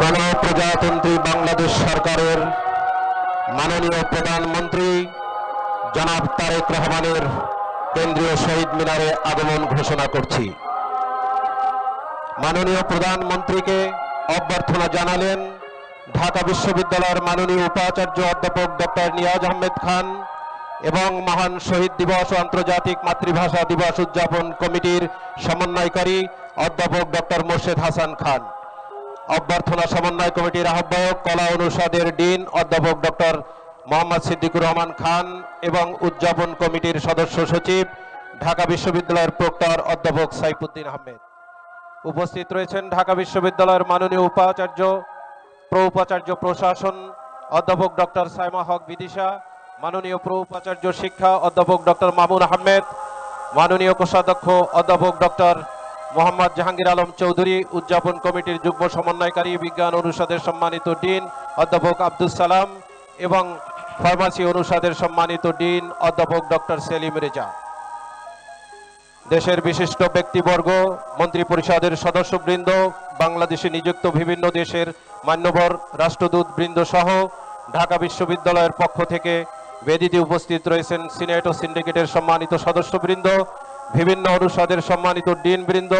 গণপ্রজাতন্ত্রী বাংলাদেশ সরকারের মাননীয় প্রধানমন্ত্রী জনাব তারেক রহমানের কেন্দ্রীয় শহীদ মিনারে আগমন ঘোষণা করছি। মাননীয় প্রধানমন্ত্রীকে অভ্যর্থনা জানালেন ঢাকা বিশ্ববিদ্যালয়ের মাননীয় উপাচার্য অধ্যাপক ডক্টর নিয়াজ আহমেদ খান এবং মহান শহীদ দিবস আন্তর্জাতিক মাতৃভাষা দিবস উদযাপন কমিটির সমন্বয়কারী অধ্যাপক ডক্টর মোর্শেদ হাসান খান। অভ্যর্থনা সমন্বয় কমিটির আহ্বায়ক, কলা অনুষদের ডিন অধ্যাপক ডক্টর মোহাম্মদ সিদ্দিকুর রহমান খান এবং উদযাপন কমিটির সদস্য সচিব, ঢাকা বিশ্ববিদ্যালয়ের প্রক্টর অধ্যাপক সাইফুদ্দিন আহমেদ। উপস্থিত রয়েছেন ঢাকা বিশ্ববিদ্যালয়ের মাননীয় উপাচার্য প্র উপাচার্য প্রশাসন অধ্যাপক ডক্টর সাইমা হক বিদিশা, মাননীয় প্র উপাচার্য শিক্ষা অধ্যাপক ডক্টর মামুন আহমেদ, মাননীয় কোষাধ্যক্ষ অধ্যাপক ডক্টর মোহাম্মদ জাহাঙ্গীর আলম চৌধুরী উদযাপন কমিটির যুগ্ম সমন্বয়কারী, বিজ্ঞান অনুষদের সম্মানিত ডিন অধ্যাপক আব্দুল সালাম এবং ফার্মাসি অনুষদের সম্মানিত ডিন অধ্যাপক ডক্টর সেলিম রেজা। দেশের বিশিষ্ট ব্যক্তিবর্গ মন্ত্রী পরিষদের সদস্যবৃন্দ, বাংলাদেশে নিযুক্ত বিভিন্ন দেশের মান্যবর রাষ্ট্রদূত বৃন্দ সহ ঢাকা বিশ্ববিদ্যালয়ের পক্ষ থেকে বেদিতে উপস্থিত রয়েছেন সিনেট ও সিন্ডিকেটের সম্মানিত সদস্যবৃন্দ। বিভিন্ন অনুষদের সম্মানিত ডিন বৃন্দ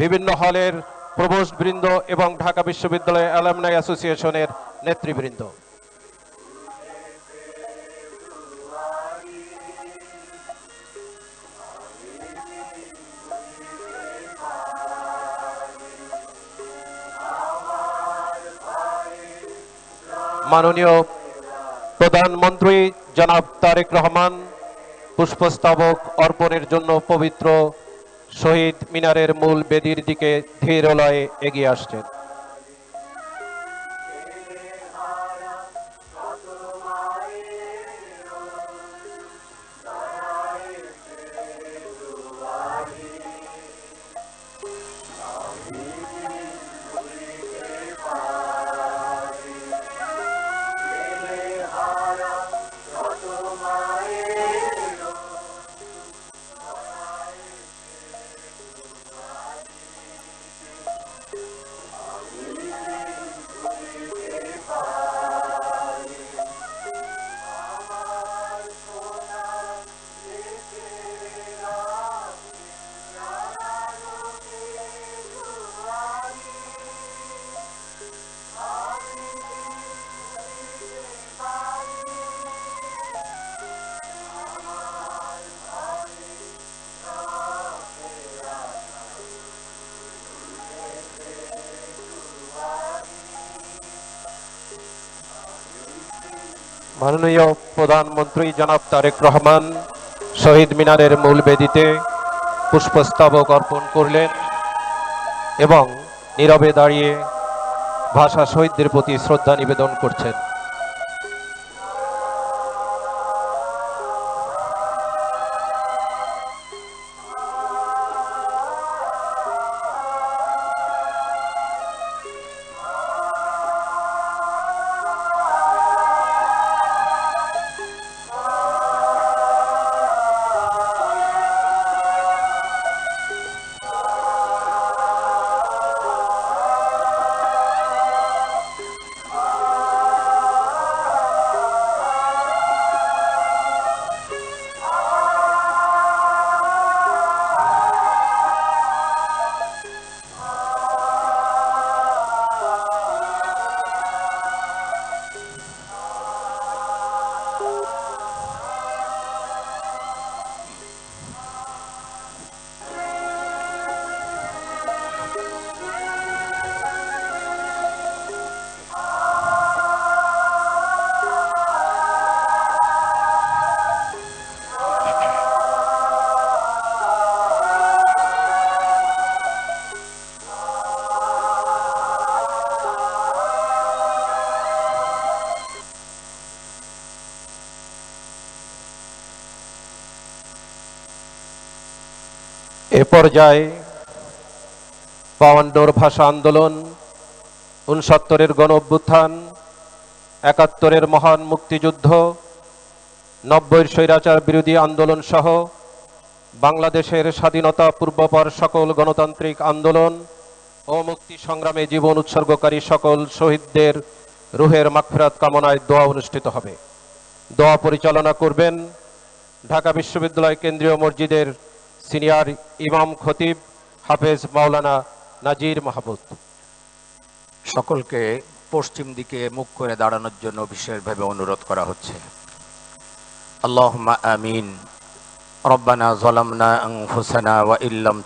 বিভিন্ন হলের প্রভোস্ট বৃন্দ এবং ঢাকা বিশ্ববিদ্যালয় অ্যালামনাই অ্যাসোসিয়েশনের নেতৃবৃন্দ। মাননীয় প্রধানমন্ত্রী জনাব তারেক রহমান পুষ্পস্তবক অর্পণের জন্য পবিত্র শহীদ মিনারের মূল বেদির দিকে ধীরলয়ে এগিয়ে আসছেন। মাননীয় প্রধানমন্ত্রী জনাব তারেক রহমান শহীদ মিনারের মূল বেদিতে পুষ্পস্তবক অর্পণ করলেন এবং নীরবে দাঁড়িয়ে ভাষা শহীদদের প্রতি শ্রদ্ধা নিবেদন করছেন। এ পর্যায়ে পাওয়ান্ডোর ভাষা আন্দোলন উনসত্তরের গণ অভ্যুত্থান একাত্তরের মহান মুক্তিযুদ্ধ, নব্বইয়ের স্বৈরাচার বিরোধী আন্দোলন সহ বাংলাদেশের স্বাধীনতা পূর্বপর সকল গণতান্ত্রিক আন্দোলন ও মুক্তি সংগ্রামে জীবন উৎসর্গকারী সকল শহীদদের রুহের মাগফিরাত কামনায় দোয়া অনুষ্ঠিত হবে। দোয়া পরিচালনা করবেন ঢাকা বিশ্ববিদ্যালয় কেন্দ্রীয় মসজিদের সিনিয়র ইমাম খতিব হাফেজ মাওলানা নাজির মাহমুদ। সকলকে পশ্চিম দিকে মুখ করে দাঁড়ানোর জন্য বিশেষভাবে অনুরোধ করা হচ্ছে। আল্লাহ আমিন। রব্বানা জলামনা আনফুসানা ওয়া ইল্লাম